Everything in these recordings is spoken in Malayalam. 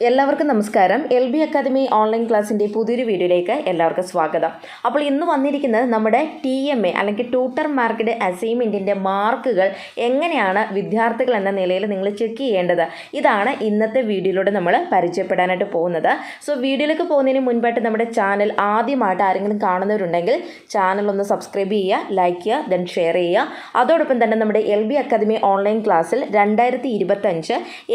എല്ലാവർക്കും നമസ്കാരം. എൽ ബി അക്കാദമി ഓൺലൈൻ ക്ലാസ്സിന്റെ പുതിയൊരു വീഡിയോയിലേക്ക് എല്ലാവർക്കും സ്വാഗതം. അപ്പോൾ ഇന്ന് വന്നിരിക്കുന്നത് നമ്മുടെ ടി എം എ അല്ലെങ്കിൽ ട്യൂട്ടർ മാർക്കറ്റ് അസൈൻമെന്റിന്റെ മാർക്കുകൾ എങ്ങനെയാണ് വിദ്യാർത്ഥികൾ എന്ന നിലയിൽ നിങ്ങൾ ചെക്ക് ചെയ്യേണ്ടത്. ഇതാണ് ഇന്നത്തെ വീഡിയോയിലൂടെ നമ്മൾ പരിചയപ്പെടാനായിട്ട് പോകുന്നത്. സോ വീഡിയോയിലേക്ക് പോകുന്നതിന് മുൻപായിട്ട് നമ്മുടെ ചാനൽ ആദ്യമായിട്ട് ആരെങ്കിലും കാണുന്നവരുണ്ടെങ്കിൽ ചാനൽ ഒന്ന് സബ്സ്ക്രൈബ് ചെയ്യുക ലൈക്ക് ചെയ്യുക ദെൻ ഷെയർ ചെയ്യുക. അതോടൊപ്പം തന്നെ നമ്മുടെ എൽ ബി അക്കാദമി ഓൺലൈൻ ക്ലാസ്സിൽ രണ്ടായിരത്തി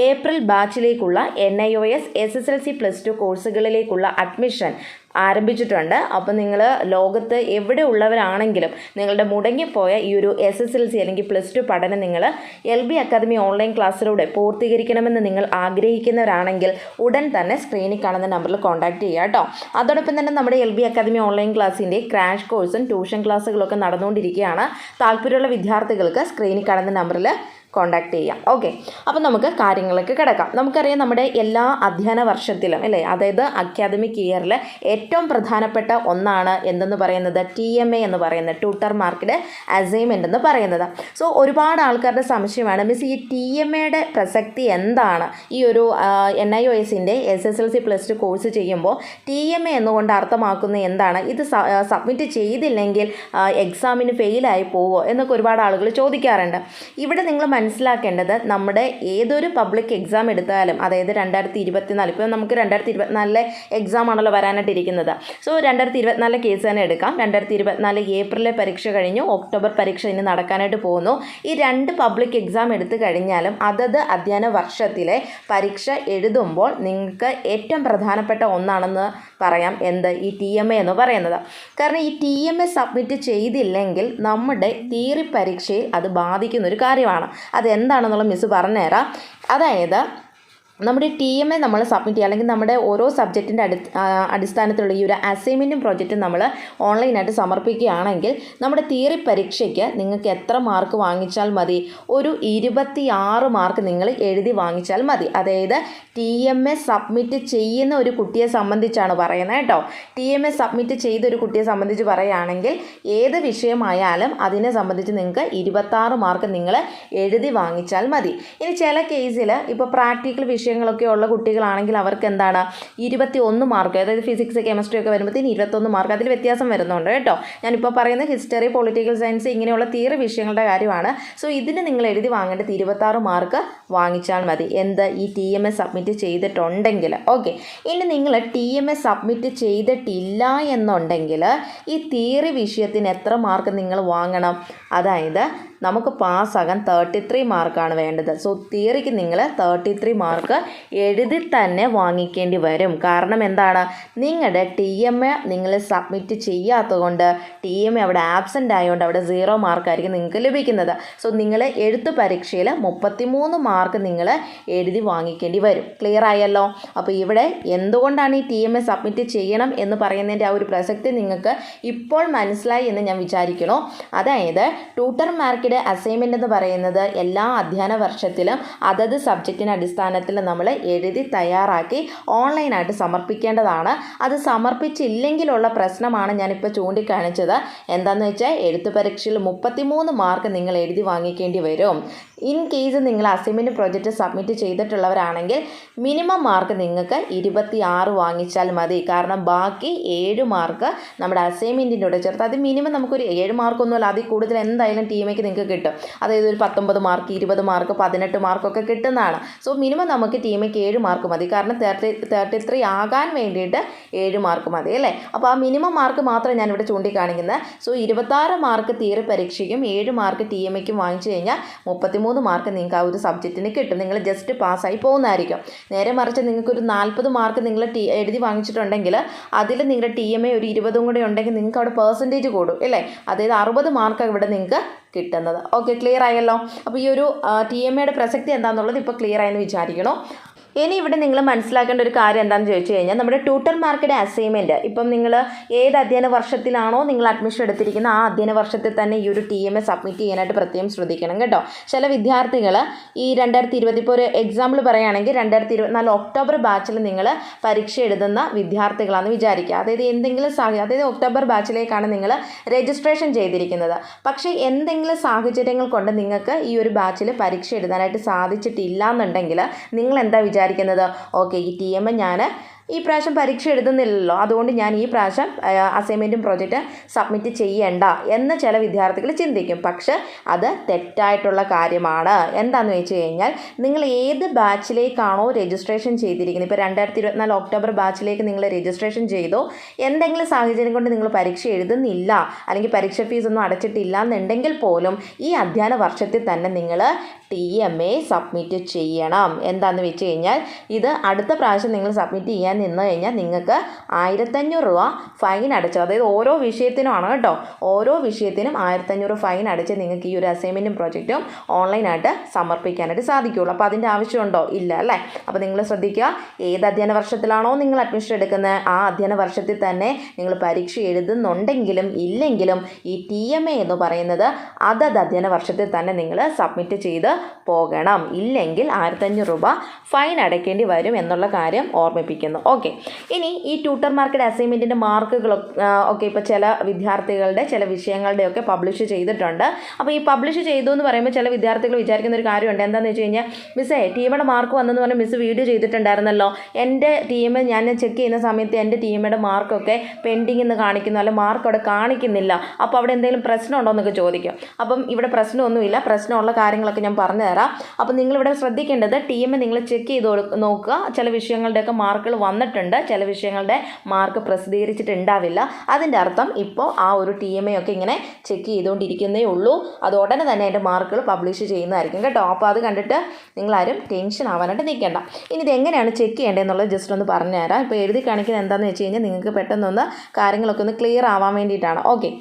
April ബാച്ചിലേക്കുള്ള N I S S S L C plus two കോഴ്സുകളിലേക്കുള്ള admission ആരംഭിച്ചിട്ടുണ്ട്. അപ്പോൾ നിങ്ങൾ ലോകത്ത് എവിടെ ഉള്ളവരാണെങ്കിലും നിങ്ങളുടെ മുടങ്ങിപ്പോയ ഈ ഒരു എസ് എസ് എൽ സി അല്ലെങ്കിൽ പ്ലസ് ടു പഠനം നിങ്ങൾ എൽ ബി അക്കാദമി ഓൺലൈൻ ക്ലാസ്സിലൂടെ പൂർത്തീകരിക്കണമെന്ന് നിങ്ങൾ ആഗ്രഹിക്കുന്നവരാണെങ്കിൽ ഉടൻ തന്നെ സ്ക്രീനിൽ കാണുന്ന നമ്പറിൽ കോൺടാക്റ്റ് ചെയ്യുക കേട്ടോ അതോടൊപ്പം തന്നെ നമ്മുടെ എൽ ബി അക്കാദമി ഓൺലൈൻ ക്ലാസ്സിന്റെ ക്രാഷ് കോഴ്സും ട്യൂഷൻ ക്ലാസ്സുകളൊക്കെ നടന്നുകൊണ്ടിരിക്കുകയാണ്. താല്പര്യമുള്ള വിദ്യാർത്ഥികൾക്ക് സ്ക്രീനിൽ കാണുന്ന നമ്പറിൽ കോണ്ടാക്ട് ചെയ്യാം. ഓക്കെ അപ്പം നമുക്ക് കാര്യങ്ങളൊക്കെ കിടക്കാം. നമുക്കറിയാം നമ്മുടെ എല്ലാ അധ്യയന വർഷത്തിലും അല്ലേ? അതായത് അക്കാദമിക് ഇയറിൽ ഏറ്റവും പ്രധാനപ്പെട്ട ഒന്നാണ് എന്തെന്ന് പറയുന്നത്? ടി എം എ എന്ന് പറയുന്നത്. ട്യൂട്ടർ മാർക്കിന്റെ അസൈൻമെന്റ് എന്ന് പറയുന്നത്. സോ ഒരുപാട് ആൾക്കാരുടെ സംശയമാണ്. മിസ് ഈ ടി എം എയുടെ പ്രസക്തി എന്താണ്? ഈ ഒരു എൻ ഐ ഒ എസിന്റെ S S L C plus two course ചെയ്യുമ്പോൾ ടി എം എ എന്നുകൊണ്ട് അർത്ഥമാക്കുന്നത് എന്താണ്? ഇത് സബ്മിറ്റ് ചെയ്തില്ലെങ്കിൽ എക്സാമിന് ഫെയിലായി പോവോ? എന്നൊക്കെ ഒരുപാട് ആളുകൾ ചോദിക്കാറുണ്ട്. ഇവിടെ നിങ്ങൾ മനസ്സിലാക്കേണ്ടത് നമ്മുടെ ഏതൊരു പബ്ലിക് എക്സാം എടുത്താലും അതായത് രണ്ടായിരത്തി ഇരുപത്തിനാല് ഇപ്പോൾ നമുക്ക് രണ്ടായിരത്തി ഇരുപത്തിനാലിലെ എക്സാം ആണല്ലോ വരാനായിട്ട് ഇരിക്കുന്നത്. സോ രണ്ടായിരത്തി ഇരുപത്തിനാലിലെ കേസ് തന്നെ എടുക്കാം. രണ്ടായിരത്തി ഇരുപത്തിനാല് ഏപ്രിലെ പരീക്ഷ കഴിഞ്ഞു ഒക്ടോബർ പരീക്ഷ ഇനി നടക്കാനായിട്ട് പോകുന്നു. ഈ രണ്ട് പബ്ലിക് എക്സാം എടുത്തു കഴിഞ്ഞാലും അതത് അധ്യയന വർഷത്തിലെ പരീക്ഷ എഴുതുമ്പോൾ നിങ്ങൾക്ക് ഏറ്റവും പ്രധാനപ്പെട്ട ഒന്നാണെന്ന് പറയാം എന്ത്? ഈ ടി എം എ എന്ന് പറയുന്നത്. കാരണം ഈ ടി എം എ സബ്മിറ്റ് ചെയ്തില്ലെങ്കിൽ നമ്മുടെ തിയറി പരീക്ഷയിൽ അത് ബാധിക്കുന്ന ഒരു കാര്യമാണ്. അതെന്താണെന്നുള്ള മിസ് പറഞ്ഞുതരാം. അതായത് നമ്മുടെ ടി എം എ നമ്മൾ സബ്മിറ്റ് ചെയ്യുക. അല്ലെങ്കിൽ നമ്മുടെ ഓരോ സബ്ജക്റ്റിന്റെ അടി അടിസ്ഥാനത്തിലുള്ള ഈ ഒരു അസൈൻമെന്റും പ്രോജക്റ്റും നമ്മൾ ഓൺലൈനായിട്ട് സമർപ്പിക്കുകയാണെങ്കിൽ നമ്മുടെ തിയറി പരീക്ഷയ്ക്ക് നിങ്ങൾക്ക് എത്ര മാർക്ക് വാങ്ങിച്ചാൽ മതി? ഒരു ഇരുപത്തി ആറ് മാർക്ക് നിങ്ങൾ എഴുതി വാങ്ങിച്ചാൽ മതി. അതായത് ടി എം എ സബ്മിറ്റ് ചെയ്യുന്ന ഒരു കുട്ടിയെ സംബന്ധിച്ചാണ് പറയുന്നത് കേട്ടോ. ടി എം എ സബ്മിറ്റ് ചെയ്ത ഒരു കുട്ടിയെ സംബന്ധിച്ച് പറയുകയാണെങ്കിൽ ഏത് വിഷയമായാലും അതിനെ സംബന്ധിച്ച് നിങ്ങൾക്ക് ഇരുപത്താറ് മാർക്ക് നിങ്ങൾ എഴുതി വാങ്ങിച്ചാൽ മതി. ഇനി ചില കേസിൽ ഇപ്പോൾ പ്രാക്ടിക്കൽ വിഷയം വിഷയങ്ങളൊക്കെ ഉള്ള കുട്ടികളാണെങ്കിൽ അവർക്ക് എന്താണ് ഇരുപത്തി ഒന്ന് മാർക്ക് അതായത് ഫിസിക്സ് കെമിസ്ട്രി ഒക്കെ വരുമ്പോഴത്തേന് ഇരുപത്തൊന്ന് മാർക്ക് അതിൽ വ്യത്യാസം വരുന്നുണ്ട് കേട്ടോ. ഞാനിപ്പോൾ പറയുന്നത് ഹിസ്റ്ററി പൊളിറ്റിക്കൽ സയൻസ് ഇങ്ങനെയുള്ള തീരെ വിഷയങ്ങളുടെ കാര്യമാണ്. സോ ഇതിന് നിങ്ങൾ എഴുതി വാങ്ങേണ്ടത് ഇരുപത്താറ് മാർക്ക് വാങ്ങിച്ചാൽ മതി. എന്ത്? ഈ ടി എം എസ് സബ്മിറ്റ് ചെയ്തിട്ടുണ്ടെങ്കിൽ. ഓക്കെ ഇനി നിങ്ങൾ ടി എം എസ് സബ്മിറ്റ് ചെയ്തിട്ടില്ല എന്നുണ്ടെങ്കിൽ ഈ തിയറി വിഷയത്തിന് എത്ര മാർക്ക് നിങ്ങൾ വാങ്ങണം? അതായത് നമുക്ക് പാസ്സാകാൻ തേർട്ടി ത്രീ മാർക്കാണ് വേണ്ടത്. സോ തിയറിക്ക് നിങ്ങൾ തേർട്ടി ത്രീ മാർക്ക് എഴുതി തന്നെ വാങ്ങിക്കേണ്ടി വരും. കാരണം എന്താണ്? നിങ്ങളുടെ ടി എം എ നിങ്ങൾ സബ്മിറ്റ് ചെയ്യാത്തതുകൊണ്ട് ടി എം എ അവിടെ ആബ്സെന്റ് ആയതുകൊണ്ട് അവിടെ സീറോ മാർക്കായിരിക്കും നിങ്ങൾക്ക് ലഭിക്കുന്നത്. സോ നിങ്ങൾ എഴുത്ത് പരീക്ഷയിൽ മുപ്പത്തിമൂന്ന് മാർക്ക് നിങ്ങൾ എഴുതി വാങ്ങിക്കേണ്ടി വരും. ക്ലിയർ ആയല്ലോ? അപ്പോൾ ഇവിടെ എന്തുകൊണ്ടാണ് ഈ ടി എം എ സബ്മിറ്റ് ചെയ്യണം എന്ന് പറയുന്നതിന്റെ ആ ഒരു പ്രസക്തി നിങ്ങൾക്ക് ഇപ്പോൾ മനസ്സിലായി എന്ന് ഞാൻ വിചാരിക്കണോ അതായത് ട്യൂട്ടർ മാർക്കിന്റെ അസൈൻമെന്റ് എന്ന് പറയുന്നത് എല്ലാ അധ്യയന വർഷത്തിലും അതത് സബ്ജക്റ്റിന്റെ അടിസ്ഥാനത്തിൽ നമ്മൾ എഴുതി തയ്യാറാക്കി ഓൺലൈനായിട്ട് സമർപ്പിക്കേണ്ടതാണ്. അത് സമർപ്പിച്ചില്ലെങ്കിലുള്ള പ്രശ്നമാണ് ഞാനിപ്പോൾ ചൂണ്ടിക്കാണിച്ചത്. എന്താണെന്ന് വെച്ചാൽ എഴുത്തു പരീക്ഷയിൽ മുപ്പത്തിമൂന്ന് മാർക്ക് നിങ്ങൾ എഴുതി വാങ്ങിക്കേണ്ടി വരും. ഇൻ കേസ് നിങ്ങൾ അസൈൻമെന്റ് പ്രൊജക്റ്റ് സബ്മിറ്റ് ചെയ്തിട്ടുള്ളവരാണെങ്കിൽ മിനിമം മാർക്ക് നിങ്ങൾക്ക് ഇരുപത്തി ആറ് വാങ്ങിച്ചാൽ മതി. കാരണം ബാക്കി ഏഴ് മാർക്ക് നമ്മുടെ അസൈൻമെന്റിന്റെ കൂടെ ചേർത്ത്. അത് മിനിമം നമുക്കൊരു ഏഴ് മാർക്കൊന്നുമല്ല. അതിൽ കൂടുതൽ എന്തായാലും ടീമേക്ക് നിങ്ങൾക്ക് കിട്ടും. അതായത് ഒരു പത്തൊമ്പത് മാർക്ക് ഇരുപത് മാർക്ക് പതിനെട്ട് മാർക്കൊക്കെ കിട്ടുന്നതാണ്. സോ മിനിമം നമുക്ക് ടീമേക്ക് ഏഴ് മാർക്ക് മതി. കാരണം തേർട്ടി തേർട്ടി ആകാൻ വേണ്ടിയിട്ട് ഏഴ് മാർക്ക് മതി അല്ലേ? അപ്പോൾ ആ മിനിമം മാർക്ക് മാത്രമേ ഞാനിവിടെ ചൂണ്ടിക്കാണിക്കുന്നത്. സോ ഇരുപത്താറ് മാർക്ക് തീരെ പരീക്ഷയ്ക്കും ഏഴ് മാർക്ക് ടി എം എക്കും വാങ്ങിച്ചു കഴിഞ്ഞാൽ മുപ്പത്തിമൂന്ന് മാർക്ക് നിങ്ങൾക്ക് ആ ഒരു സബ്ജക്റ്റിന് കിട്ടും. നിങ്ങൾ ജസ്റ്റ് പാസ്സായി പോകുന്നതായിരിക്കും. നേരെ മറിച്ച് നിങ്ങൾക്കൊരു നാൽപ്പത് മാർക്ക് നിങ്ങൾ ടി എഴുതി വാങ്ങിച്ചിട്ടുണ്ടെങ്കിൽ അതിൽ നിങ്ങളുടെ ടി എം എ ഒരു ഇരുപതും കൂടെ ഉണ്ടെങ്കിൽ നിങ്ങൾക്ക് അവിടെ പേഴ്സന്റേജ് കൂടും അല്ലേ? അതായത് അറുപത് മാർക്ക് ഇവിടെ നിങ്ങൾക്ക് കിട്ടുന്നത്. ഓക്കെ ക്ലിയർ ആയല്ലോ? അപ്പോൾ ഈ ഒരു ടി എം എയുടെ പ്രസക്തി എന്താണെന്നുള്ളത് ഇപ്പോൾ ക്ലിയർ ആയെന്ന് വിചാരിക്കണോ ഇനി ഇവിടെ നിങ്ങൾ മനസ്സിലാക്കേണ്ട ഒരു കാര്യം എന്താണെന്ന് ചോദിച്ചു കഴിഞ്ഞാൽ നമ്മുടെ ട്യൂട്ടർ മാർക്കിന്റെ അസൈൻമെന്റ് ഇപ്പം നിങ്ങൾ ഏത് അധ്യയന വർഷത്തിലാണോ നിങ്ങൾ അഡ്മിഷൻ എടുത്തിരിക്കുന്ന ആ അധ്യയന വർഷത്തിൽ തന്നെ ഈ ഒരു ടി എം എ സബ്മിറ്റ് ചെയ്യാനായിട്ട് പ്രത്യേകം ശ്രദ്ധിക്കണം കേട്ടോ. ചില വിദ്യാർത്ഥികൾ ഈ രണ്ടായിരത്തി ഇരുപത്തി ഇപ്പോൾ ഒരു എക്സാമ്പിൾ പറയുകയാണെങ്കിൽ രണ്ടായിരത്തി ഇരുപത്തിനാല് ഒക്ടോബർ ബാച്ചിൽ നിങ്ങൾ പരീക്ഷ എഴുതുന്ന വിദ്യാർത്ഥികളാണെന്ന് വിചാരിക്കുക. അതായത് എന്തെങ്കിലും സാഹചര്യം അതായത് ഒക്ടോബർ ബാച്ചിലേക്കാണ് നിങ്ങൾ രജിസ്ട്രേഷൻ ചെയ്തിരിക്കുന്നത്. പക്ഷേ എന്തെങ്കിലും സാഹചര്യങ്ങൾ കൊണ്ട് നിങ്ങൾക്ക് ഈ ഒരു ബാച്ചിൽ പരീക്ഷ എഴുതാനായിട്ട് സാധിച്ചിട്ടില്ല എന്നുണ്ടെങ്കിൽ നിങ്ങൾ എന്താ വിചാരിക്കുക? വിചാരിക്കുന്നത്. ഓക്കെ ഈ ടി എം ഞാൻ ഈ പ്രാവശ്യം പരീക്ഷ എഴുതുന്നില്ലല്ലോ. അതുകൊണ്ട് ഞാൻ ഈ പ്രാവശ്യം അസൈൻമെന്റും പ്രോജക്റ്റ് സബ്മിറ്റ് ചെയ്യേണ്ട എന്ന് ചില വിദ്യാർത്ഥികൾ ചിന്തിക്കും. പക്ഷെ അത് തെറ്റായിട്ടുള്ള കാര്യമാണ്. എന്താണെന്ന് വെച്ച് കഴിഞ്ഞാൽ നിങ്ങൾ ഏത് ബാച്ചിലേക്കാണോ രജിസ്ട്രേഷൻ ചെയ്തിരിക്കുന്നത്? ഇപ്പോൾ രണ്ടായിരത്തി ഇരുപത്തിനാല് ഒക്ടോബർ ബാച്ചിലേക്ക് നിങ്ങൾ രജിസ്ട്രേഷൻ ചെയ്തോ? എന്തെങ്കിലും സാഹചര്യം കൊണ്ട് നിങ്ങൾ പരീക്ഷ എഴുതുന്നില്ല അല്ലെങ്കിൽ പരീക്ഷ ഫീസ് ഒന്നും അടച്ചിട്ടില്ല എന്നുണ്ടെങ്കിൽ പോലും ഈ അധ്യയന വർഷത്തിൽ തന്നെ നിങ്ങൾ ടി എം എ സബ്മിറ്റ് ചെയ്യണം. എന്താണെന്ന് വെച്ച് കഴിഞ്ഞാൽ ഇത് അടുത്ത പ്രാവശ്യം നിങ്ങൾ സബ്മിറ്റ് ചെയ്യാൻ നിന്ന് കഴിഞ്ഞാൽ നിങ്ങൾക്ക് ആയിരത്തഞ്ഞൂറ് രൂപ ഫൈൻ അടച്ചു അതായത് ഓരോ വിഷയത്തിനുമാണ് കേട്ടോ. ഓരോ വിഷയത്തിനും ആയിരത്തഞ്ഞൂറ് ഫൈൻ അടച്ച് നിങ്ങൾക്ക് ഈ ഒരു അസൈൻമെന്റും പ്രോജക്റ്റും ഓൺലൈനായിട്ട് സമർപ്പിക്കാനായിട്ട് സാധിക്കുകയുള്ളൂ അപ്പോൾ അതിന്റെ ആവശ്യമുണ്ടോ? ഇല്ല അല്ലേ? അപ്പോൾ നിങ്ങൾ ശ്രദ്ധിക്കുക ഏത് അധ്യയന വർഷത്തിലാണോ നിങ്ങൾ അഡ്മിഷൻ എടുക്കുന്നത്? ആ അധ്യയന വർഷത്തിൽ തന്നെ നിങ്ങൾ പരീക്ഷ എഴുതുന്നുണ്ടെങ്കിലും ഇല്ലെങ്കിലും ഈ ടി എം എ എന്ന് പറയുന്നത് അതത് അധ്യയന വർഷത്തിൽ തന്നെ നിങ്ങൾ സബ്മിറ്റ് ചെയ്ത് പോകണം. ഇല്ലെങ്കിൽ ആയിരത്തഞ്ഞൂറ് രൂപ ഫൈൻ അടയ്ക്കേണ്ടി വരും എന്നുള്ള കാര്യം ഓർമ്മിപ്പിക്കുന്നു. ഓക്കെ ഇനി ഈ ട്യൂട്ടർ മാർക്കറ്റ് അസൈൻമെന്റിന്റെ മാർക്കുകളൊക്കെ ഒക്കെ ഇപ്പോൾ ചില വിദ്യാർത്ഥികളുടെ ചില വിഷയങ്ങളുടെയൊക്കെ പബ്ലിഷ് ചെയ്തിട്ടുണ്ട്. അപ്പോൾ ഈ പബ്ലിഷ് ചെയ്തു എന്ന് പറയുമ്പോൾ ചില വിദ്യാർത്ഥികൾ വിചാരിക്കുന്ന ഒരു കാര്യമുണ്ട്. എന്താണെന്ന് വെച്ച് കഴിഞ്ഞാൽ മിസ്സേ ടീമിയുടെ മാർക്ക് വന്നെന്ന് പറഞ്ഞാൽ മിസ്സ് വീഡിയോ ചെയ്തിട്ടുണ്ടായിരുന്നല്ലോ. എന്റെ ടീം ഞാൻ ചെക്ക് ചെയ്യുന്ന സമയത്ത് എന്റെ ടീമിയുടെ മാർക്കൊക്കെ പെൻഡിങ് എന്ന് കാണിക്കുന്നു. അല്ല മാർക്ക് അവിടെ കാണിക്കുന്നില്ല. അപ്പോൾ അവിടെ എന്തെങ്കിലും പ്രശ്നമുണ്ടോ എന്നൊക്കെ ചോദിക്കും. അപ്പം ഇവിടെ പ്രശ്നമൊന്നുമില്ല. പ്രശ്നമുള്ള കാര്യങ്ങളൊക്കെ ഞാൻ പറഞ്ഞു തരാം അപ്പം നിങ്ങളിവിടെ ശ്രദ്ധിക്കേണ്ടത് ടീം നിങ്ങൾ ചെക്ക് ചെയ്ത് നോക്കുക. ചില വിഷയങ്ങളുടെയൊക്കെ മാർക്കുകൾ വന്നിട്ടുണ്ട്. ചില വിഷയങ്ങളുടെ മാർക്ക് പ്രസിദ്ധീകരിച്ചിട്ടുണ്ടാവില്ല. അതിന്റെ അർത്ഥം ഇപ്പോൾ ആ ഒരു ടി എം എ ഒക്കെ ഇങ്ങനെ ചെക്ക് ചെയ്തുകൊണ്ടിരിക്കുന്നേ ഉള്ളൂ. അത് ഉടനെ തന്നെ അതിന്റെ മാർക്കുകൾ പബ്ലിഷ് ചെയ്യുന്നതായിരിക്കും കേട്ടോ. അപ്പോൾ അത് കണ്ടിട്ട് നിങ്ങളാരും ടെൻഷൻ ആവാനായിട്ട് നിൽക്കേണ്ട. ഇനി ഇത് എങ്ങനെയാണ് ചെക്ക് ചെയ്യേണ്ടതെന്നുള്ളത് ജസ്റ്റ് ഒന്ന് പറഞ്ഞുതരാം. ഇപ്പോൾ എഴുതി കാണിക്കുന്നത് എന്താണെന്ന് വെച്ച് കഴിഞ്ഞാൽ നിങ്ങൾക്ക് പെട്ടെന്നൊന്ന് കാര്യങ്ങളൊക്കെ ഒന്ന് ക്ലിയർ ആവാൻ വേണ്ടിയിട്ടാണ്. ഓക്കെ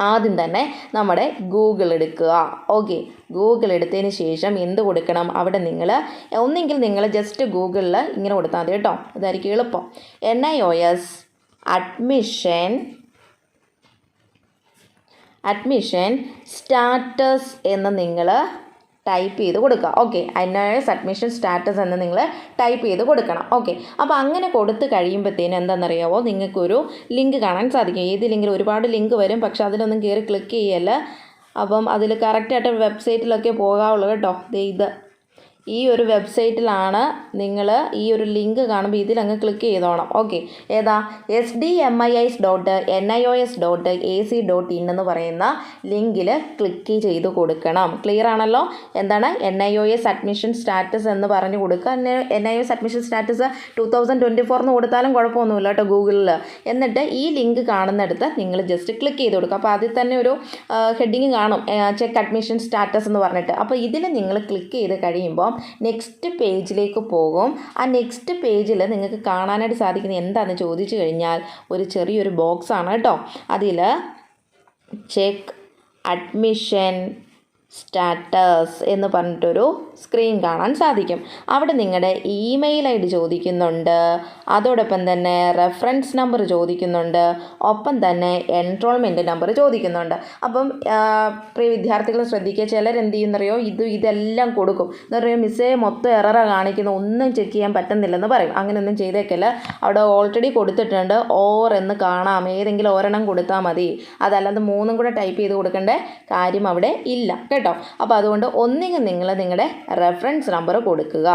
ആദ്യം തന്നെ നമ്മുടെ ഗൂഗിൾ എടുക്കുക. ഓക്കെ ഗൂഗിൾ എടുത്തതിന് ശേഷം എന്ത് കൊടുക്കണം? അവിടെ നിങ്ങൾ ഒന്നെങ്കിൽ നിങ്ങൾ ജസ്റ്റ് ഗൂഗിളിൽ ഇങ്ങനെ കൊടുത്താൽ മതി കേട്ടോ. ഇതായിരിക്കും എളുപ്പം. N I O S admission admission status എന്ന് നിങ്ങൾ ടൈപ്പ് ചെയ്ത് കൊടുക്കുക. ഓക്കെ എസ് അഡ്മിഷൻ സ്റ്റാറ്റസ് എന്ന് നിങ്ങൾ ടൈപ്പ് ചെയ്ത് കൊടുക്കണം. ഓക്കെ അപ്പോൾ അങ്ങനെ കൊടുത്ത് കഴിയുമ്പോഴത്തേനും എന്താണെന്നറിയാമോ നിങ്ങൾക്കൊരു ലിങ്ക് കാണാൻ സാധിക്കും. ഏത് ലിങ്കിൽ ഒരുപാട് ലിങ്ക് വരും പക്ഷെ അതിലൊന്നും കയറി ക്ലിക്ക് ചെയ്യല്ല. അപ്പം അതിൽ കറക്റ്റായിട്ട് വെബ്സൈറ്റിലൊക്കെ പോകാവുള്ളൂ കേട്ടോ. ഇത്. ഈ ഒരു വെബ്സൈറ്റിലാണ് നിങ്ങൾ ഈ ഒരു ലിങ്ക് കാണുമ്പോൾ ഇതിലങ്ങ് ക്ലിക്ക് ചെയ്തോണം. ഓക്കെ ഏതാ? S D M I ice dot N I O S dot A C dot in എന്ന് പറയുന്ന ലിങ്കിൽ ക്ലിക്ക് ചെയ്ത് കൊടുക്കണം. ക്ലിയർ ആണല്ലോ? എന്താണ്? N I O S admission status എന്ന് പറഞ്ഞു കൊടുക്കുക. N I O S admission status two thousand twenty ഫോറിന് കൊടുത്താലും കുഴപ്പമൊന്നുമില്ല കേട്ടോ ഗൂഗിളിൽ എന്നിട്ട് ഈ ലിങ്ക് കാണുന്നിടത്ത് നിങ്ങൾ ജസ്റ്റ് ക്ലിക്ക് ചെയ്ത് കൊടുക്കുക. അപ്പോൾ അതിൽ തന്നെ ഒരു ഹെഡിങ് കാണും. ചെക്ക് അഡ്മിഷൻ സ്റ്റാറ്റസ് എന്ന് പറഞ്ഞിട്ട്. അപ്പോൾ ഇതിൽ നിങ്ങൾ ക്ലിക്ക് ചെയ്ത് കഴിയുമ്പോൾ നെക്സ്റ്റ് പേജിലേക്ക് പോകും. ആ നെക്സ്റ്റ് പേജിൽ നിങ്ങൾക്ക് കാണാനായിട്ട് സാധിക്കുന്നത് എന്താണെന്ന് ചോദിച്ചു കഴിഞ്ഞാൽ ഒരു ചെറിയൊരു ബോക്സ് ആണ് കേട്ടോ. അതിൽ ചെക്ക് അഡ്മിഷൻ സ്റ്റാറ്റസ് എന്ന് പറഞ്ഞിട്ടൊരു സ്ക്രീൻ കാണാൻ സാധിക്കും. അവിടെ നിങ്ങളുടെ ഇമെയിൽ ഐ ഡി ചോദിക്കുന്നുണ്ട്. അതോടൊപ്പം തന്നെ റെഫറൻസ് നമ്പർ ചോദിക്കുന്നുണ്ട്. ഒപ്പം തന്നെ എൻറോൾമെന്റ് നമ്പർ ചോദിക്കുന്നുണ്ട്. അപ്പം പ്രിയ വിദ്യാർത്ഥികൾ ശ്രദ്ധിക്കുക. ചിലർ എന്ത് ചെയ്യുന്നറിയോ? ഇത് ഇതെല്ലാം കൊടുക്കും. എന്ന് പറയുമ്പോൾ മിസ്സേ മൊത്തം എററാണ് കാണിക്കുന്ന. ഒന്നും ചെക്ക് ചെയ്യാൻ പറ്റുന്നില്ലെന്ന് പറയും. അങ്ങനെയൊന്നും ചെയ്തേക്കല്ല. അവിടെ ഓൾറെഡി കൊടുത്തിട്ടുണ്ട്. ഓർ എന്ന് കാണാം. ഏതെങ്കിലും ഒരെണ്ണം കൊടുത്താൽ മതി. അതല്ലാതെ മൂന്നും കൂടെ ടൈപ്പ് ചെയ്ത് കൊടുക്കേണ്ട കാര്യം അവിടെ ഇല്ല. കേട്ടോ? അപ്പോൾ അതുകൊണ്ട് ഒന്നുകിൽ നിങ്ങൾ നിങ്ങളുടെ റെഫറൻസ് നമ്പർ കൊടുക്കുക.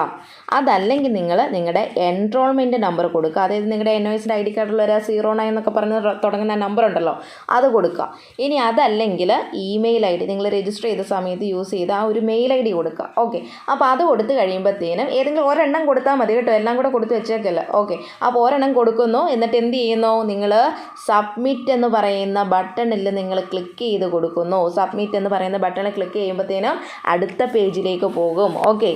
അതല്ലെങ്കിൽ നിങ്ങൾ നിങ്ങളുടെ എൻറോൾമെന്റ് നമ്പർ കൊടുക്കുക. അതായത് നിങ്ങളുടെ എൻ ഒ എസിന്റെ ഐ ഡി കാർഡിലുള്ള ഒരു സീറോ നയൻ എന്നൊക്കെ പറഞ്ഞ് തുടങ്ങുന്ന നമ്പർ ഉണ്ടല്ലോ അത് കൊടുക്കുക. ഇനി അതല്ലെങ്കിൽ ഇമെയിൽ ഐ ഡി നിങ്ങൾ രജിസ്റ്റർ ചെയ്ത സമയത്ത് യൂസ് ചെയ്ത ആ ഒരു മെയിൽ ഐ ഡി കൊടുക്കുക. ഓക്കെ അപ്പോൾ അത് കൊടുത്ത് കഴിയുമ്പോഴത്തേനും ഏതെങ്കിലും ഒരെണ്ണം കൊടുത്താൽ മതി കേട്ടോ. എല്ലാം കൂടെ കൊടുത്ത് വെച്ചേക്കല്ല. ഓക്കെ അപ്പോൾ ഒരെണ്ണം കൊടുക്കുന്നു. എന്നിട്ട് എന്ത് ചെയ്യുന്നു? നിങ്ങൾ സബ്മിറ്റ് എന്ന് പറയുന്ന ബട്ടണിൽ നിങ്ങൾ ക്ലിക്ക് ചെയ്ത് കൊടുക്കുന്നു. സബ്മിറ്റ് എന്ന് പറയുന്ന ബട്ടണിൽ ക്ലിക്ക് ചെയ്യുമ്പോഴത്തേനും അടുത്ത പേജിലേക്ക് പോകും. ഓക്കെ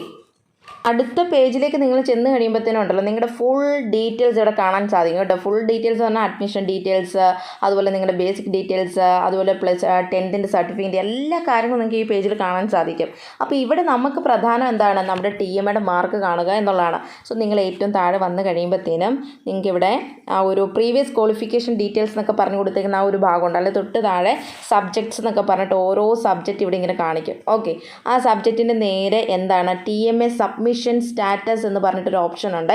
അടുത്ത പേജിലേക്ക് നിങ്ങൾ ചെന്ന് കഴിയുമ്പോഴത്തേനും ഉണ്ടല്ലോ നിങ്ങളുടെ ഫുൾ ഡീറ്റെയിൽസ് ഇവിടെ കാണാൻ സാധിക്കും കേട്ടോ. ഫുൾ ഡീറ്റെയിൽസ് പറഞ്ഞാൽ അഡ്മിഷൻ ഡീറ്റെയിൽസ് അതുപോലെ നിങ്ങളുടെ ബേസിക് ഡീറ്റെയിൽസ് അതുപോലെ പ്ലസ് ടെൻത്തിന്റെ സർട്ടിഫിക്കറ്റ് എല്ലാ കാര്യങ്ങളും നിങ്ങൾക്ക് ഈ പേജിൽ കാണാൻ സാധിക്കും. അപ്പോൾ ഇവിടെ നമുക്ക് പ്രധാനം എന്താണ്? നമ്മുടെ ടി എമ്മയുടെ മാർക്ക് കാണുക എന്നുള്ളതാണ്. സോ നിങ്ങൾ ഏറ്റവും താഴെ വന്ന് കഴിയുമ്പോഴത്തേനും നിങ്ങൾക്ക് ഇവിടെ ആ ഒരു പ്രീവിയസ് ക്വാളിഫിക്കേഷൻ ഡീറ്റെയിൽസ് എന്നൊക്കെ പറഞ്ഞു കൊടുത്തേക്കുന്ന ആ ഒരു ഭാഗമുണ്ട്. അല്ലെങ്കിൽ തൊട്ട് താഴെ സബ്ജക്ട്സ് എന്നൊക്കെ പറഞ്ഞിട്ട് ഓരോ സബ്ജക്റ്റ് ഇവിടെ ഇങ്ങനെ കാണിക്കും. ഓക്കെ ആ സബ്ജക്റ്റിന്റെ നേരെ എന്താണ്? T M A submission status എന്ന് പറഞ്ഞിട്ടൊരു ഓപ്ഷൻ ഉണ്ട്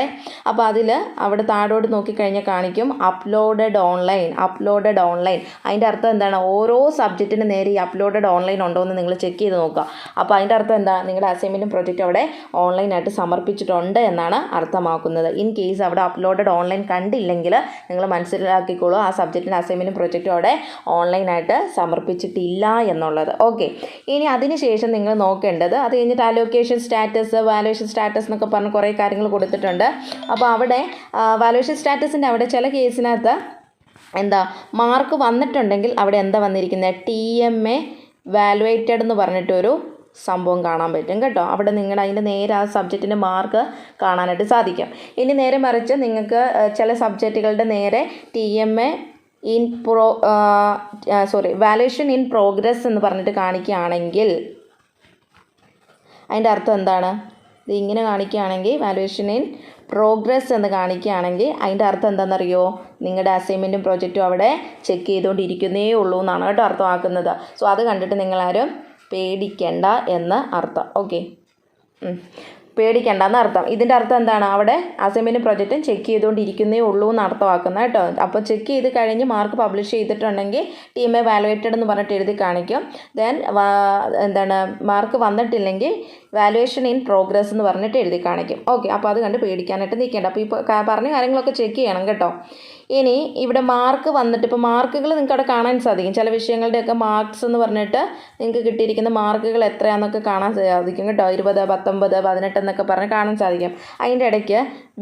അപ്പോൾ അതിൽ അവിടെ താഴോട്ട് നോക്കിക്കഴിഞ്ഞാൽ കാണിക്കും അപ്ലോഡഡ് ഓൺലൈൻ അപ്ലോഡഡ് ഓൺലൈൻ അതിന്റെ അർത്ഥം എന്താണ്? ഓരോ സബ്ജക്റ്റിന് നേരെ ഈ അപ്ലോഡഡ് ഓൺലൈൻ ഉണ്ടോ എന്ന് നിങ്ങൾ ചെക്ക് ചെയ്ത് നോക്കുക. അപ്പോൾ അതിന്റെ അർത്ഥം എന്താ? നിങ്ങളുടെ അസൈൻമെന്റും പ്രൊജക്റ്റ് അവിടെ ഓൺലൈനായിട്ട് സമർപ്പിച്ചിട്ടുണ്ട് എന്നാണ് അർത്ഥമാക്കുന്നത്. ഇൻ കേസ് അവിടെ അപ്ലോഡഡ് ഓൺലൈൻ കണ്ടില്ലെങ്കിൽ നിങ്ങൾ മനസ്സിലാക്കിക്കോളൂ ആ സബ്ജക്റ്റിന്റെ അസൈൻമെന്റും പ്രൊജക്റ്റും അവിടെ ഓൺലൈനായിട്ട് സമർപ്പിച്ചിട്ടില്ല എന്നുള്ളത്. ഓക്കെ ഇനി അതിനുശേഷം നിങ്ങൾ നോക്കേണ്ടത് അത് കഴിഞ്ഞിട്ട് അലോക്കേഷൻ സ്റ്റാറ്റസ് വാലുവേഷൻ സ്റ്റാറ്റസ് എന്നൊക്കെ പറഞ്ഞ് കുറേ കാര്യങ്ങൾ കൊടുത്തിട്ടുണ്ട്. അപ്പോൾ അവിടെ വാലുവേഷൻ സ്റ്റാറ്റസിന്റെ അവിടെ ചില കേസിനകത്ത് എന്താ മാർക്ക് വന്നിട്ടുണ്ടെങ്കിൽ അവിടെ എന്താ വന്നിരിക്കുന്നത് ടി എം എ വാലുവേറ്റഡ് എന്ന് പറഞ്ഞിട്ടൊരു സംഭവം കാണാൻ പറ്റും കേട്ടോ. അവിടെ നിങ്ങൾ അതിന്റെ നേരെ ആ സബ്ജക്റ്റിന്റെ മാർക്ക് കാണാനായിട്ട് സാധിക്കും. ഇനി നേരെ മറിച്ച് നിങ്ങൾക്ക് ചില സബ്ജക്റ്റുകളുടെ നേരെ T M A in pro sorry valuation in progress എന്ന് പറഞ്ഞിട്ട് കാണിക്കുകയാണെങ്കിൽ അതിന്റെ അർത്ഥം എന്താണ്? ഇത് ഇങ്ങനെ കാണിക്കുകയാണെങ്കിൽ വാലുവേഷൻ ഇൻ പ്രോഗ്രസ് എന്ന് കാണിക്കുകയാണെങ്കിൽ അതിന്റെ അർത്ഥം എന്താണെന്നറിയോ? നിങ്ങളുടെ അസൈൻമെന്റും പ്രോജക്റ്റും അവിടെ ചെക്ക് ചെയ്തുകൊണ്ടിരിക്കുന്നേ ഉള്ളൂ എന്നാണ് കേട്ടോ അർത്ഥമാക്കുന്നത്. സോ അത് കണ്ടിട്ട് നിങ്ങളാരും പേടിക്കേണ്ട എന്ന് അർത്ഥം. ഓക്കെ പേടിക്കണ്ട എന്നർത്ഥം ഇതിന്റെ അർത്ഥം എന്താണ്? അവിടെ അസൈൻമെന്റും പ്രൊജക്റ്റും ചെക്ക് ചെയ്തുകൊണ്ടിരിക്കുന്നേ ഉള്ളൂ എന്ന് അർത്ഥമാക്കുന്നത് കേട്ടോ. അപ്പോൾ ചെക്ക് ചെയ്ത് കഴിഞ്ഞ് മാർക്ക് പബ്ലിഷ് ചെയ്തിട്ടുണ്ടെങ്കിൽ ടീം വാലുവേറ്റഡ് എന്ന് പറഞ്ഞിട്ട് എഴുതി കാണിക്കും. ദെൻ എന്താണ് മാർക്ക് വന്നിട്ടില്ലെങ്കിൽ വാലുവേഷൻ ഇൻ പ്രോഗ്രസ് എന്ന് പറഞ്ഞിട്ട് എഴുതി കാണിക്കും. ഓക്കെ അപ്പോൾ അത് കണ്ട് പേടിക്കാനായിട്ട് നിൽക്കേണ്ട. അപ്പോൾ ഇപ്പോൾ പറഞ്ഞ കാര്യങ്ങളൊക്കെ ചെക്ക് ചെയ്യണം കേട്ടോ. ഇനി ഇവിടെ മാർക്ക് വന്നിട്ട് ഇപ്പോൾ മാർക്കുകൾ നിങ്ങൾക്ക് അവിടെ കാണാൻ സാധിക്കും. ചില വിഷയങ്ങളുടെയൊക്കെ മാർക്സ് എന്ന് പറഞ്ഞിട്ട് നിങ്ങൾക്ക് കിട്ടിയിരിക്കുന്ന മാർക്കുകൾ എത്രയാണെന്നൊക്കെ കാണാൻ സാധിക്കും കേട്ടോ. ഇരുപത് പത്തൊമ്പത് പതിനെട്ട് എന്നൊക്കെ പറഞ്ഞ് കാണാൻ സാധിക്കും. അതിന്റെ ഇടയ്ക്ക്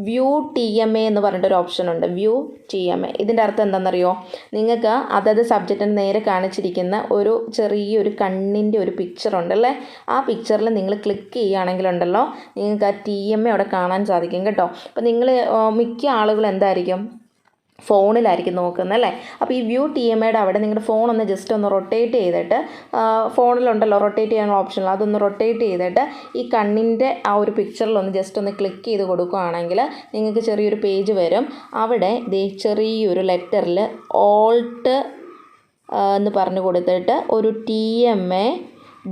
വ്യൂ ടി എം എ എന്ന് പറഞ്ഞിട്ടൊരു ഓപ്ഷൻ ഉണ്ട്. വ്യൂ ടി എം എ ഇതിന്റെ അർത്ഥം എന്താണെന്നറിയോ? നിങ്ങൾക്ക് അതത് സബ്ജക്റ്റിന് നേരെ കാണിച്ചിരിക്കുന്ന ഒരു ചെറിയൊരു കണ്ണിന്റെ ഒരു പിക്ചർ ഉണ്ടല്ലേ ആ പിക്ചറിൽ നിങ്ങൾ ക്ലിക്ക് ചെയ്യുകയാണെങ്കിലുണ്ടല്ലോ നിങ്ങൾക്ക് ആ ടി എം എ അവിടെ കാണാൻ സാധിക്കും കേട്ടോ. അപ്പോൾ നിങ്ങൾ മിക്ക ആളുകൾ എന്തായിരിക്കും? ഫോണിലായിരിക്കും നോക്കുന്നത് അല്ലേ? അപ്പോൾ ഈ വ്യൂ ടി എം ഐയുടെ അവിടെ നിങ്ങളുടെ ഫോൺ ഒന്ന് ജസ്റ്റ് ഒന്ന് റൊട്ടേറ്റ് ചെയ്തിട്ട് ഫോണിലുണ്ടല്ലോ റൊട്ടേറ്റ് ചെയ്യാനുള്ള ഓപ്ഷൻ അതൊന്ന് റൊട്ടേറ്റ് ചെയ്തിട്ട് ഈ കണ്ണിന്റെ ആ ഒരു പിക്ചറിൽ ഒന്ന് ജസ്റ്റ് ഒന്ന് ക്ലിക്ക് ചെയ്ത് കൊടുക്കുകയാണെങ്കിൽ നിങ്ങൾക്ക് ചെറിയൊരു പേജ് വരും. അവിടെ ചെറിയൊരു ലെറ്ററിൽ ഓൾട്ട് എന്ന് പറഞ്ഞു കൊടുത്തിട്ട് ഒരു T M A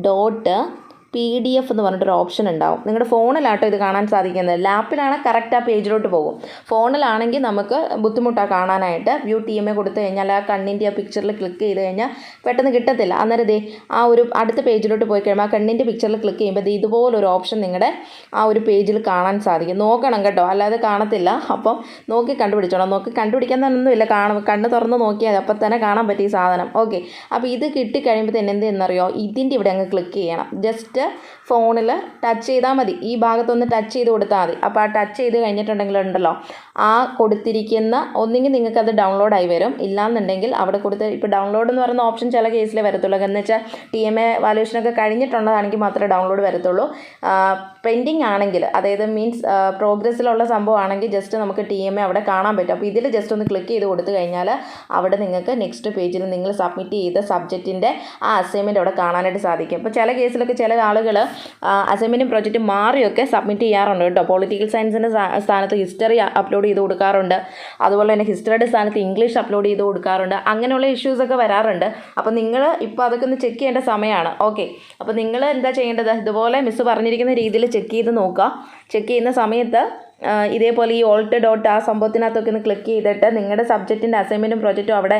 dot P D F എന്ന് പറഞ്ഞിട്ടൊരു ഓപ്ഷൻ ഉണ്ടാവും. നിങ്ങളുടെ ഫോണിലാട്ടോ ഇത് കാണാൻ സാധിക്കുന്നത്. ലാപ്പിലാണ് കറക്റ്റ് ആ പേജിലോട്ട് പോകും. ഫോണിലാണെങ്കിൽ നമുക്ക് ബുദ്ധിമുട്ടാണ് കാണാനായിട്ട്. വ്യൂ ടി എം എ കൊടുത്തു കഴിഞ്ഞാൽ ആ കണ്ണിന്റെ ആ പിക്ചറിൽ ക്ലിക്ക് ചെയ്ത് കഴിഞ്ഞാൽ പെട്ടെന്ന് കിട്ടത്തില്ല. അന്നേരം ദേ ആ ഒരു അടുത്ത പേജിലോട്ട് പോയി കഴിയുമ്പോൾ ആ കണ്ണിന്റെ പിക്ചറിൽ ക്ലിക്ക് ചെയ്യുമ്പോൾ ഇതുപോലൊരു ഓപ്ഷൻ നിങ്ങളുടെ ആ ഒരു പേജിൽ കാണാൻ സാധിക്കും. നോക്കണം കേട്ടോ. അല്ലാതെ കാണത്തില്ല. അപ്പം നോക്കി കണ്ടുപിടിച്ചോണം നോക്കി കണ്ടുപിടിക്കാനൊന്നുമില്ല. കാണും. കണ്ണ് തുറന്ന് നോക്കിയാൽ അപ്പം തന്നെ കാണാൻ പറ്റിയ സാധനം. ഓക്കെ അപ്പോൾ ഇത് കിട്ടിക്കഴിയുമ്പോൾ തന്നെ എന്ത് എന്നറിയോ ഇതിന്റെ ഇവിടെ അങ്ങ് ക്ലിക്ക് ചെയ്യണം. ജസ്റ്റ് ഫോണിൽ ടച്ച് ചെയ്താൽ മതി. ഈ ഭാഗത്തൊന്ന് ടച്ച് ചെയ്ത് കൊടുത്താൽ മതി. അപ്പോൾ ആ ടച്ച് ചെയ്ത് കഴിഞ്ഞിട്ടുണ്ടെങ്കിൽ ഉണ്ടല്ലോ ആ കൊടുത്തിരിക്കുന്ന ഒന്നെങ്കിൽ നിങ്ങൾക്കത് ഡൗൺലോഡായി വരും. ഇല്ലാന്നുണ്ടെങ്കിൽ അവിടെ കൊടുത്ത് ഇപ്പോൾ ഡൗൺലോഡ് എന്ന് പറയുന്ന ഓപ്ഷൻ ചില കേസിലേ വരത്തുള്ളൂ. എന്ന് വെച്ചാൽ ടി എം എ വാല്യൂഷനൊക്കെ കഴിഞ്ഞിട്ടുള്ളതാണെങ്കിൽ മാത്രമേ ഡൗൺലോഡ് വരത്തുള്ളൂ. പെൻഡിങ് ആണെങ്കിൽ അതായത് മീൻസ് പ്രോഗ്രസ്സിലുള്ള സംഭവമാണെങ്കിൽ ജസ്റ്റ് നമുക്ക് ടി എം എ അവിടെ കാണാൻ പറ്റും. അപ്പോൾ ഇതിൽ ജസ്റ്റ് ഒന്ന് ക്ലിക്ക് ചെയ്ത് കൊടുത്തു കഴിഞ്ഞാൽ അവിടെ നിങ്ങൾക്ക് നെക്സ്റ്റ് പേജിൽ നിങ്ങൾ സബ്മിറ്റ് ചെയ്ത സബ്ജക്റ്റിന്റെ ആ അസൈൻമെന്റ് അവിടെ കാണാനായിട്ട് സാധിക്കും. അപ്പോൾ ചില കേസിലൊക്കെ ചില ആളുകൾ അസൈൻമെന്റും പ്രൊജക്റ്റും മാറിയൊക്കെ സബ്മിറ്റ് ചെയ്യാറുണ്ട് കേട്ടോ. പൊളിറ്റിക്കൽ സയൻസിന്റെ സ്ഥാനത്ത് ഹിസ്റ്ററി അപ്ലോഡ് ചെയ്ത് കൊടുക്കാറുണ്ട്. അതുപോലെ തന്നെ ഹിസ്റ്ററിയുടെ സ്ഥാനത്ത് ഇംഗ്ലീഷ് അപ്ലോഡ് ചെയ്ത് കൊടുക്കാറുണ്ട്. അങ്ങനെയുള്ള ഇഷ്യൂസൊക്കെ വരാറുണ്ട്. അപ്പോൾ നിങ്ങൾ ഇപ്പോൾ അതൊക്കെ ഒന്ന് ചെക്ക് ചെയ്യേണ്ട സമയമാണ്. ഓക്കെ അപ്പോൾ നിങ്ങൾ എന്താ ചെയ്യേണ്ടത്? ഇതുപോലെ മിസ്സ് പറഞ്ഞിരിക്കുന്ന രീതിയിൽ ചെക്ക് ചെയ്ത് നോക്കുക ചെക്ക് ചെയ്യുന്ന സമയത്ത് ഇതേപോലെ ഈ ഓൾട്ട് ഡോട്ട് ആ സംഭവത്തിനകത്തൊക്കെ ഒന്ന് ക്ലിക്ക് ചെയ്തിട്ട് നിങ്ങളുടെ സബ്ജക്റ്റിന്റെ അസൈൻമെന്റും പ്രൊജക്റ്റും അവിടെ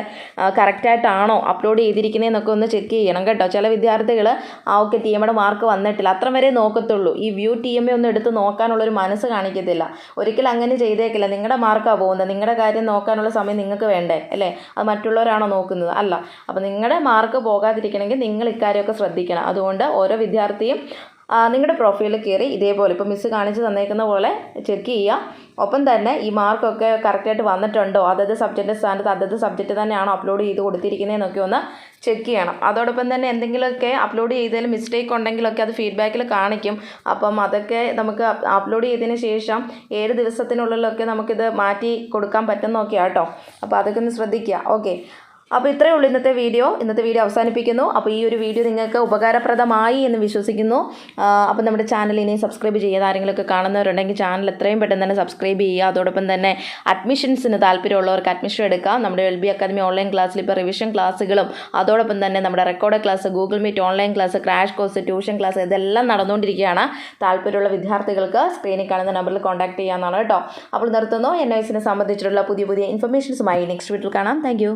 കറക്റ്റായിട്ടാണോ അപ്ലോഡ് ചെയ്തിരിക്കുന്നതെന്നൊക്കെ ഒന്ന് ചെക്ക് ചെയ്യണം കേട്ടോ. ചില വിദ്യാർത്ഥികൾ ആ ഓക്കെ ടി എമ്മയുടെ മാർക്ക് വന്നിട്ടില്ല. അത്ര വരെ നോക്കത്തുള്ളൂ. ഈ വ്യൂ ടി എം എ ഒന്നും എടുത്ത് നോക്കാനുള്ളൊരു മനസ്സ് കാണിക്കത്തില്ല. ഒരിക്കലും അങ്ങനെ ചെയ്തേക്കില്ല. നിങ്ങളുടെ മാർക്കാണ് പോകുന്നത്. നിങ്ങളുടെ കാര്യം നോക്കാനുള്ള സമയം നിങ്ങൾക്ക് വേണ്ടേ? അല്ലേ? അത് മറ്റുള്ളവരാണോ നോക്കുന്നത്? അല്ല. അപ്പോൾ നിങ്ങളുടെ മാർക്ക് പോകാതിരിക്കണമെങ്കിൽ നിങ്ങൾ ഇക്കാര്യമൊക്കെ ശ്രദ്ധിക്കണം. അതുകൊണ്ട് ഓരോ വിദ്യാർത്ഥിയും നിങ്ങളുടെ പ്രൊഫൈലിൽ കയറി ഇതേപോലെ ഇപ്പോൾ മിസ്സ് കാണിച്ച് തന്നേക്കുന്ന പോലെ ചെക്ക് ചെയ്യുക ഒപ്പം തന്നെ ഈ മാർക്കൊക്കെ കറക്റ്റായിട്ട് വന്നിട്ടുണ്ടോ? അതത് സബ്ജക്റ്റ് സ്ഥാനത്ത് അതത് സബ്ജക്റ്റ് തന്നെയാണോ അപ്ലോഡ് ചെയ്ത് കൊടുത്തിരിക്കുന്നതെന്നൊക്കെ ഒന്ന് ചെക്ക് ചെയ്യണം. അതോടൊപ്പം തന്നെ എന്തെങ്കിലുമൊക്കെ അപ്ലോഡ് ചെയ്തതിൽ മിസ്റ്റേക്ക് ഉണ്ടെങ്കിലൊക്കെ അത് ഫീഡ്ബാക്കിൽ കാണിക്കും. അപ്പം അതൊക്കെ നമുക്ക് അപ്ലോഡ് ചെയ്തതിന് ശേഷം ഏഴ് ദിവസത്തിനുള്ളിലൊക്കെ നമുക്കിത് മാറ്റി കൊടുക്കാൻ പറ്റുന്നൊക്കെയാണ് കേട്ടോ അപ്പോൾ അതൊക്കെ ഒന്ന് ശ്രദ്ധിക്കുക ഓക്കെ. അപ്പോൾ ഇത്രയേ ഉള്ളൂ ഇന്നത്തെ വീഡിയോ. ഇന്നത്തെ വീഡിയോ അവസാനിപ്പിക്കുന്നു. അപ്പോൾ ഈ ഒരു വീഡിയോ നിങ്ങൾക്ക് ഉപകാരപ്രദമായി എന്ന് വിശ്വസിക്കുന്നു. അപ്പോൾ നമ്മുടെ ചാനൽ ഇനി സബ്സ്ക്രൈബ് ചെയ്യാതെ ആരെങ്കിലുമൊക്കെ കാണുന്നവരുണ്ടെങ്കിൽ ചാനൽ എത്രയും പെട്ടെന്ന് തന്നെ സബ്സ്ക്രൈബ് ചെയ്യുക. അതോടൊപ്പം തന്നെ അഡ്മിഷൻസിന് താല്പര്യമുള്ളവർക്ക് അഡ്മിഷൻ എടുക്കാം. നമ്മുടെ എൽ ബി അക്കാദമി ഓൺലൈൻ ക്ലാസ്സിൽ ഇപ്പോൾ റിവിഷൻ ക്ലാസ്സുകളും അതോടൊപ്പം തന്നെ നമ്മുടെ record class Google Meet online class crash course tuition class ഇതെല്ലാം നടന്നുകൊണ്ടിരിക്കുകയാണ്. താല്പര്യമുള്ള വിദ്യാർത്ഥികൾക്ക് സ്ക്രീനിൽ കാണുന്ന നമ്പറിൽ കോൺടാക്ട് ചെയ്യാമെന്നാണ് കേട്ടോ. അപ്പോൾ നിർത്തുന്നു. എൻ ഐസിനെ സംബന്ധിച്ചിട്ടുള്ള പുതിയ പുതിയ ഇൻഫർമേഷൻസുമായി നെക്സ്റ്റ് വീട്ടിൽ കാണാം. താങ്ക്